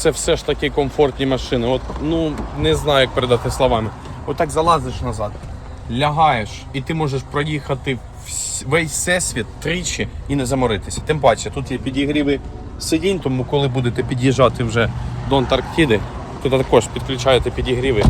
це все ж таки комфортні машини. От, ну, не знаю, як передати словами. Отак залазиш назад, лягаєш, і ти можеш проїхати весь всесвіт тричі і не заморитися. Тим паче, тут є підігріви сидінь, тому коли будете під'їжджати вже до Антарктиди, туди також підключаєте підігріви.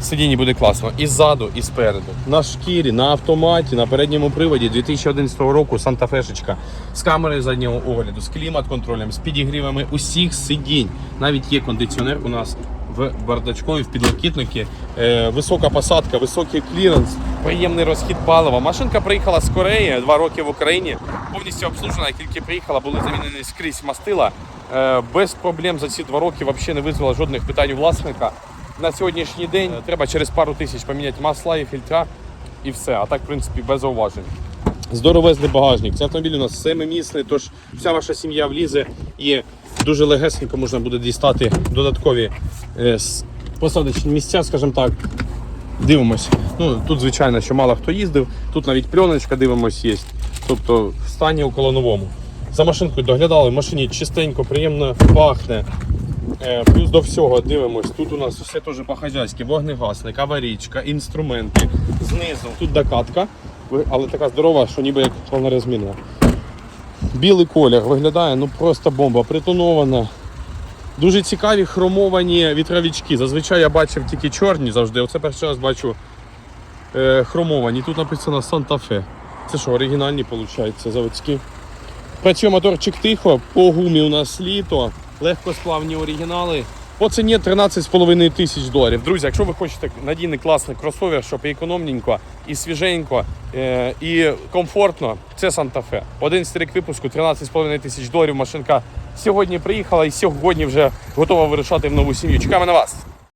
Сидіння буде класно і ззаду, і спереду. На шкірі, на автоматі, на передньому приводі 2011 року Санта-Фешечка з камерою заднього огляду, з клімат-контролем, з підігрівами усіх сидінь. Навіть є кондиціонер у нас в бардачкові, в підлокітникі. Е, висока посадка, високий кліренс, приємний розхід палива. Машинка приїхала з Кореї, два роки в Україні. Повністю обслужена, тільки приїхала, були замінені скрізь мастила. Е, без проблем за ці два роки взагалі не визвала жодних питань у власника. На сьогоднішній день треба через пару тисяч поміняти масла і фільтра і все. А так, в принципі, без зауважень. Здоровезний багажник. Цей автомобіль у нас семимісний, тож вся ваша сім'я влізе і дуже легесенько можна буде дістати додаткові е, посадочні місця, скажімо так. Дивимось. Ну, тут, звичайно, що мало хто їздив. Тут навіть пленочка дивимось є. Тобто в стані около новому. За машинкою доглядали, в машині чистенько, приємно пахне. Е, Плюс до всього дивимось, тут у нас все теж по-хазяйськи, вогнегасник, аварійка, інструменти. Знизу тут докатка, але така здорова, що ніби як повнорозмінна. Білий колір виглядає ну просто бомба, притонована. Дуже цікаві хромовані вітровички. Зазвичай я бачив тільки чорні завжди. Оце перший раз бачу е, хромовані. Тут написано Санта-Фе. Це що, оригінальні, виходить, заводські. Працює моторчик тихо, по гумі у нас літо, легкосплавні оригінали. По ціні 13,5 тисяч доларів. Друзі, якщо ви хочете надійний класний кросовер, щоб і економненько, і свіженько, е, і комфортно, це Санта-Фе. 11 рік випуску, 13,5 тисяч доларів. Машинка сьогодні приїхала і сьогодні вже готова вирушати в нову сім'ю. Чекаємо на вас.